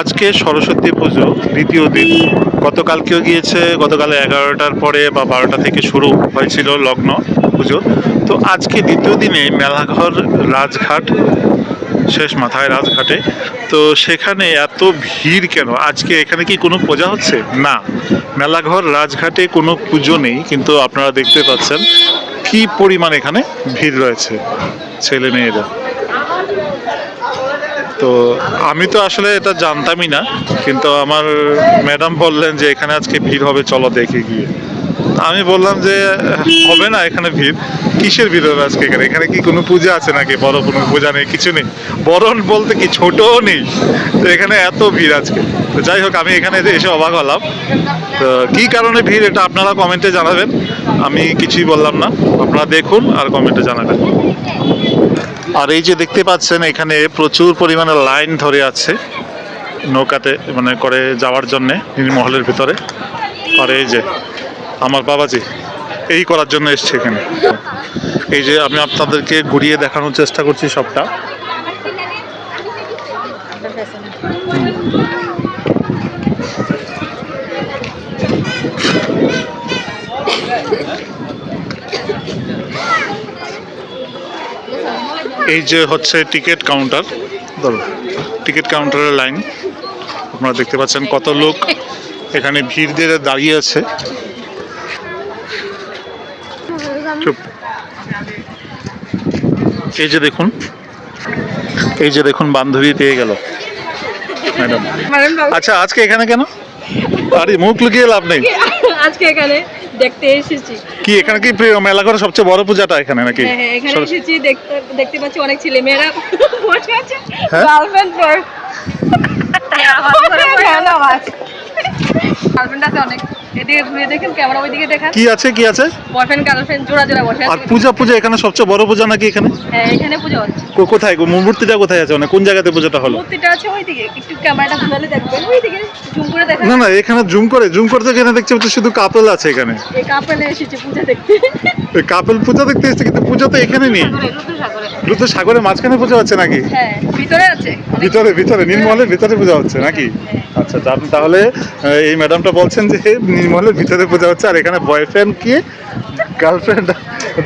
আজকে সরস্বতী পুজো, দ্বিতীয় দিন। গতকালকেও গিয়েছে, গতকাল এগারোটার পরে বা বারোটা থেকে শুরু হয়েছিল লগ্ন পুজো। তো আজকে দ্বিতীয় দিনে মেলাঘর রাজঘাট, শেষ মাথায় রাজঘাটে। তো সেখানে এত ভিড় কেন? আজকে এখানে কি কোনো পূজা হচ্ছে? না। মেলাঘর রাজঘাটে কোনো পুজো নেই, কিন্তু আপনারা দেখতে পাচ্ছেন কি পরিমাণ এখানে ভিড় রয়েছে ছেলে মেয়েরা তো আমি তো আসলে এটা জানতামই না, কিন্তু আমার ম্যাডাম বললেন যে এখানে আজকে ভিড় হবে, চলো দেখে গিয়ে। আমি বললাম যে, হবে না এখানে ভিড়, কিসের ভিড় হবে আজকে এখানে? এখানে কি কোনো পূজা আছে নাকি? বড় কোনো পূজা নেই, কিছু নেই। বরণ বলতে কি ছোটও নেই। তো এখানে এত ভিড় আজকে। তো যাই হোক, আমি এখানে এসে অবাক হলাম। তো কি কারণে ভিড়, এটা আপনারা কমেন্টে জানাবেন। আমি কিছুই বললাম না। আপনারা দেখুন আর কমেন্টে জানাবেন। আর এই যে দেখতে পাচ্ছেন এখানে প্রচুর পরিমাণে লাইন ধরে আছে নৌকাতে মানে করে যাওয়ার জন্যে মহলের ভিতরে। আর এই যে আমার বাবাজি এই করার জন্য এসছে এখানে। এই যে আমি আপনাদেরকে ঘুরিয়ে দেখানোর চেষ্টা করছি সবটা। এই যে হচ্ছে টিকিট কাউন্টার টিকিট কাউন্টারের লাইন আপনারা দেখতে পাচ্ছেন কত লোক এখানে ভিড় দিয়ে দাঁড়িয়ে আছে। চুপ। এই যে দেখুন এই যে দেখুন বান্ধবী পেয়ে গেল। ম্যাডাম। আচ্ছা আজকে এখানে কেন? আরে মুখ লুকিয়ে লাভ নেই। আজকে এখানে দেখতে এসেছি। কি এখানে কি প্রিয় মেলা করে সবচেয়ে বড় পূজাটা এখানে নাকি হ্যাঁ হ্যাঁ এখানে এসেছি দেখতে দেখতে পাচ্ছি অনেক ছেলে মেয়েরা বসে আছে হ্যাঁ? গার্লফ্রেন্ড গার্লফ্রেন্ড আছে অনেক। এদিকে ঘুরে দেখেন ক্যামেরা ওইদিকে দেখান। কি আছে কি আছে? বয়ফ্রেন্ড গার্লফ্রেন্ড জোড়া জোড়া বসে আর আছে। পূজা পূজা এখানে সবচেয়ে বড় পূজা নাকি এখানে? হ্যাঁ এখানে পুজো হচ্ছে। কো- কোথায় গো? মূর্তিটা কোথায় আছে? মানে কোন জায়গাতে পূজাটা হলো? মূর্তিটা আছে ওইদিকে। একটু ক্যামেরাটা ঘুরালে দেখবেন। ওইদিকে জুম করে দেখান। না না এখানে জুম করে জুম করতে এখানে দেখছি হচ্ছে শুধু কাপল আছে এখানে। এই কাপড়ে এসেছে পূজা দেখতে। কাপল পূজা দেখতে এসছে কিন্তু পূজা তো এখানে নেই। সাগরে রুদ্র দ্রুত সাগরের মাঝখানে পূজা হচ্ছে নাকি? হ্যাঁ ভিতরে আছে। ভিতরে ভিতরে নীলমহলের ভিতরে পূজা হচ্ছে নাকি? আচ্ছা আপনি তাহলে এই ম্যাডামটা বলছেন যে নির্মলের ভিতরে পূজা হচ্ছে আর এখানে বয়ফ্রেন্ড কি? গার্লফ্রেন্ড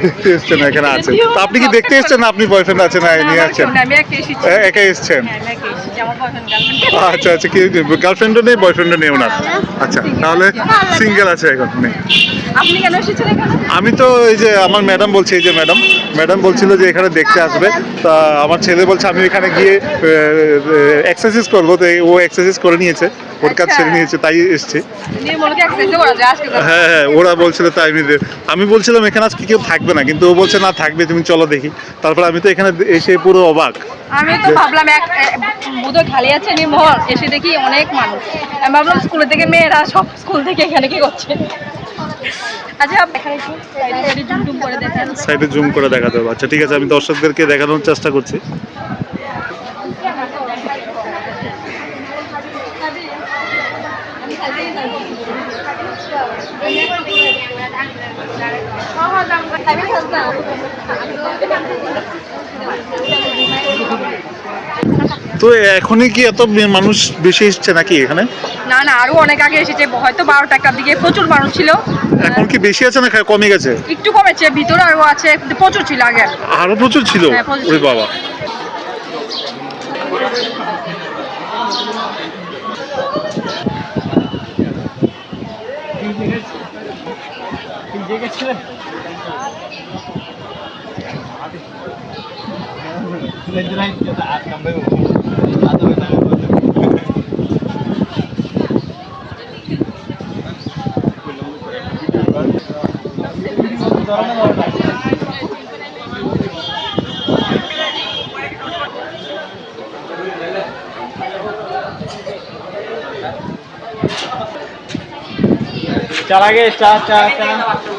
দেখতে এসছেন এখানে আছেন। আপনি কি দেখতে এসছেন আপনি বয়ফ্রেন্ড আছেন না নিয়ে আছেন একাই এসছেন? আচ্ছা আচ্ছা কি গার্লফ্রেন্ডও নেই বয়ফ্রেন্ডও নেই ওনার? আচ্ছা তাহলে সিঙ্গেল আছে এখন? নেই আমি তো এই যে আমার ম্যাডাম বলছে এই যে ম্যাডাম ম্যাডাম বলছিল যে এখানে দেখতে আসবে। তা আমার ছেলে বলছে আমি এখানে গিয়ে এক্সারসাইজ করব। তো ও এক্সারসাইজ করে নিয়েছে ওর কাজ আচ্ছা। ছেড়ে নিয়েছে তাই এসছে। হ্যাঁ হ্যাঁ ওরা বলছিল তাই আমি আমি বলছিলাম এখানে আজকে কেউ থাকবে না। কিন্তু ও বলছে না থাকবে তুমি চলো দেখি। তারপর আমি তো এখানে এসে পুরো অবাক। আমি তো ভাবলাম এক বোধহয় খালি আছে নির্মল এসে দেখি অনেক মানুষ। আমি ভাবলাম স্কুলে থেকে মেয়েরা সব স্কুল থেকে এখানে কি করছে? আচ্ছা সাইডে জুম করে দেখাতে হবে। আচ্ছা ঠিক আছে আমি দর্শকদেরকে দেখানোর চেষ্টা করছি। তো এখনই কি এত মানুষ বেশি এসছে নাকি এখানে? না না আরও অনেক আগে এসেছে হয়তো বারোটা একটার দিকে প্রচুর মানুষ ছিল। এখন কি বেশি আছে না কমে গেছে? একটু কমেছে ভিতরে আরও আছে প্রচুর ছিল আগে। আরও প্রচুর ছিল? হ্যাঁ, ওরে। বাবা। चला गए चार चार चार